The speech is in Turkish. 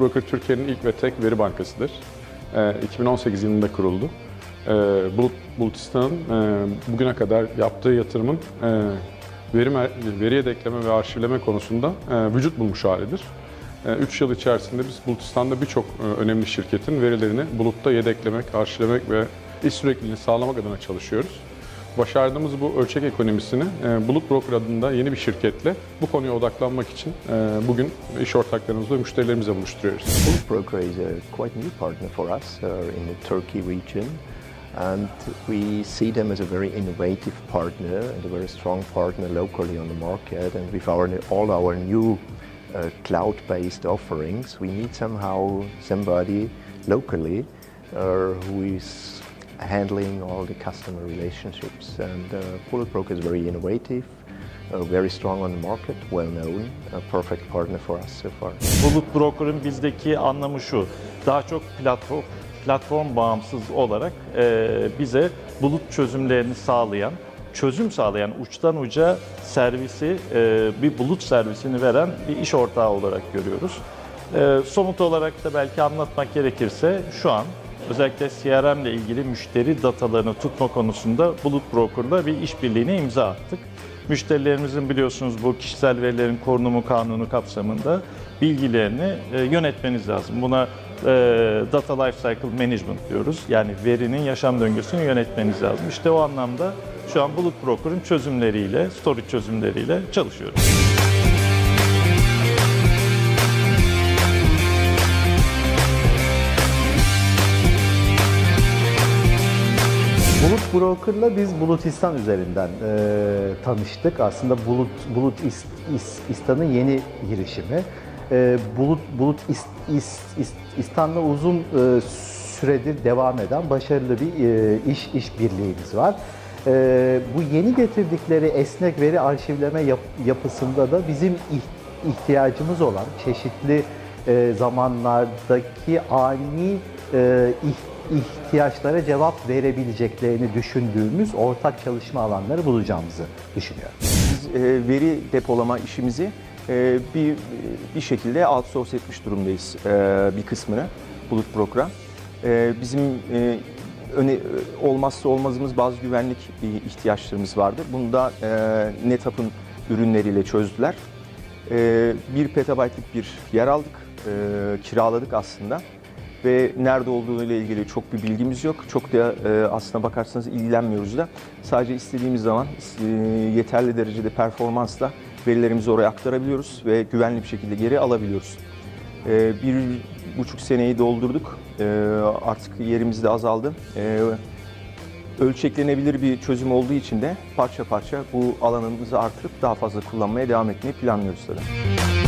Bulut Broker Türkiye'nin ilk ve tek veri bankasıdır. Ee, 2018 yılında kuruldu. Ee, Bulut, Bulutistan e, bugüne kadar yaptığı yatırımın e, veri, mer- veri yedekleme ve arşivleme konusunda e, vücut bulmuş halidir. 3 yıl içerisinde biz Bulutistan'da birçok önemli şirketin verilerini bulutta yedeklemek, arşivlemek ve iş sürekliliğini sağlamak adına çalışıyoruz. Başardığımız bu ölçek ekonomisini e, Bulut Broker adında yeni bir şirketle bu konuya odaklanmak için e, bugün iş ortaklarımızla müşterilerimizle buluşturuyoruz. Bulut Broker is a quite new partner for us uh, in the Turkey region, and we see them as a very innovative partner and a very strong partner locally on the market. And with our all our new uh, cloud-based offerings, we need somehow somebody locally uh, who is handling all the customer relationships. And uh, Broker is very innovative. Uh, very strong on the market, well known, a perfect partner for us so far. Bulut Broker'ın bizdeki anlamı şu. Daha çok platform platform bağımsız olarak e, bize bulut çözümlerini sağlayan, çözüm sağlayan uçtan uca servisi, e, bir bulut servisini veren bir iş ortağı olarak görüyoruz. E, somut olarak da belki anlatmak gerekirse şu an özellikle CRM ile ilgili müşteri datalarını tutma konusunda Bulut Broker'la bir işbirliğine imza attık. Müşterilerimizin biliyorsunuz bu kişisel verilerin korunumu kanunu kapsamında bilgilerini e, yönetmeniz lazım. Buna e, Data Lifecycle Management diyoruz. Yani verinin yaşam döngüsünü yönetmeniz lazım. İşte o anlamda şu an Bulut Broker'ın çözümleriyle, storage çözümleriyle çalışıyoruz. Broker'la biz Bulutistan üzerinden e, tanıştık. Aslında Bulut Bulut İst- İst- yeni girişimi. E, Bulut Bulut İst, İst, uzun e, süredir devam eden başarılı bir e, iş işbirliğimiz var. E, bu yeni getirdikleri esnek veri arşivleme yap- yapısında da bizim ih- ihtiyacımız olan çeşitli e, zamanlardaki ani e, ih- ihtiyaçlara cevap verebileceklerini düşündüğümüz ortak çalışma alanları bulacağımızı düşünüyorum. Biz e, veri depolama işimizi e, bir bir şekilde outsource etmiş durumdayız e, bir kısmını Bulut Program. E, bizim e, öne, olmazsa olmazımız bazı güvenlik e, ihtiyaçlarımız vardı. Bunu da e, NetApp'ın ürünleriyle çözdüler. E, bir petabaytlık bir yer aldık, e, kiraladık aslında ve nerede olduğu ile ilgili çok bir bilgimiz yok. Çok da e, aslına bakarsanız ilgilenmiyoruz da. Sadece istediğimiz zaman e, yeterli derecede performansla verilerimizi oraya aktarabiliyoruz ve güvenli bir şekilde geri alabiliyoruz. E, bir buçuk seneyi doldurduk. E, artık yerimiz de azaldı. E, ölçeklenebilir bir çözüm olduğu için de parça parça bu alanımızı artırıp daha fazla kullanmaya devam etmeyi planlıyoruz tabii.